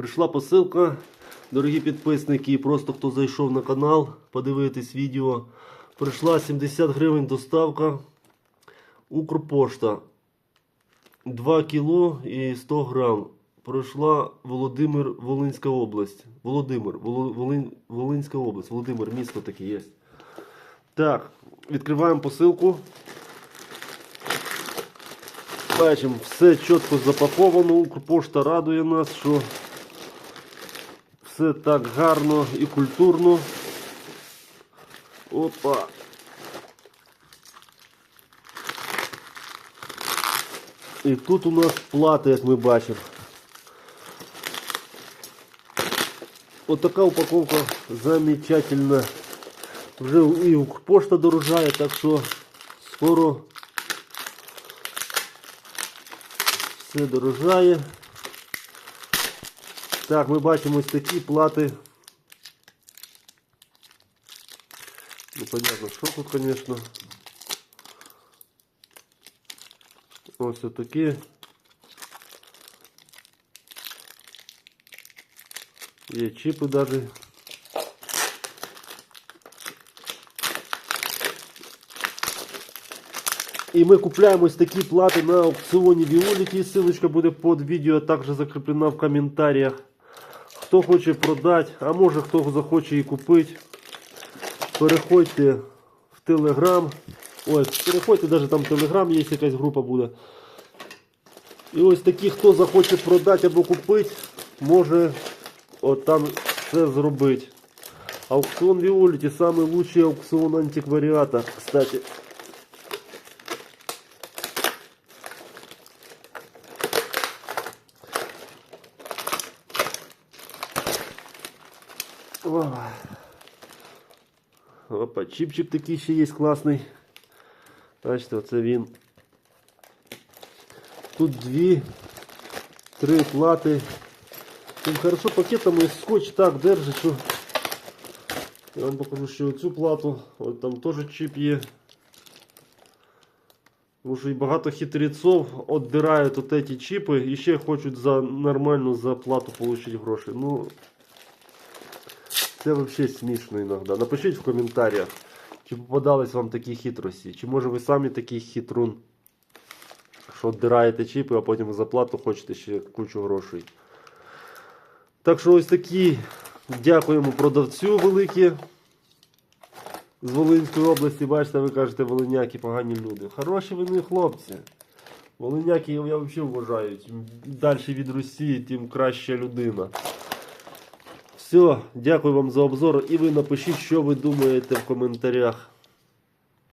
Прийшла посилка, дорогі підписники, просто хто зайшов на канал, подивитись відео. Прийшла 70 гривень доставка. Укрпошта. 2 кіло і 100 грам. Пройшла Володимир, Волинська область. Володимир, Волин, Волинська область. Володимир, місто таке є. Так, відкриваємо посилку. Бачимо, все чітко запаковано. Укрпошта радує нас, що все так гарно і культурно. Опа. І тут у нас плати, як ми бачимо. Отака упаковка замечательна. Вже і Укрпошта дорожає, так що скоро все дорожає. Так, ми бачимо ось такі плати. Непонятно, що тут, звісно. Ось отакі. Є чіпи навіть. І ми купляємо ось такі плати на аукціоні Віоліті. Ссылочка буде під відео, також закріплена в коментарях. Хто хоче продати, а може хто захоче і купити, переходьте в Телеграм. Ой, переходьте, навіть там Телеграм є якась група буде. І ось такі, хто захоче продати або купити, може от там все зробити. Аукціон Віоліті лучший аукціон антикваріата, кстати. Ой. Опа, чіп-чіп такий ще є класний. Бачите, оце він. Тут дві, три плати. Він хорошо пакетами скотч так держить, що я вам покажу ще оцю плату. От там теж чіп є. Тому що і багато хитрецов віддирають от ці чіпи і ще хочуть за нормальну за плату отримати гроші. Ну, це взагалі смішно іноді. Напишіть в коментарях, чи попадались вам такі хитрості, чи може ви самі такий хитрун, що віддираєте чіпи, а потім за плату хочете ще кучу грошей. Так що ось такі дякуємо продавцю велике з Волинської області. Бачите, ви кажете, волиняки погані люди. Хороші вони хлопці. Волиняки я взагалі вважаю. Чим далі від Росії, тим краща людина. Все, дякую вам за обзор. І ви напишіть, що ви думаєте в коментарях.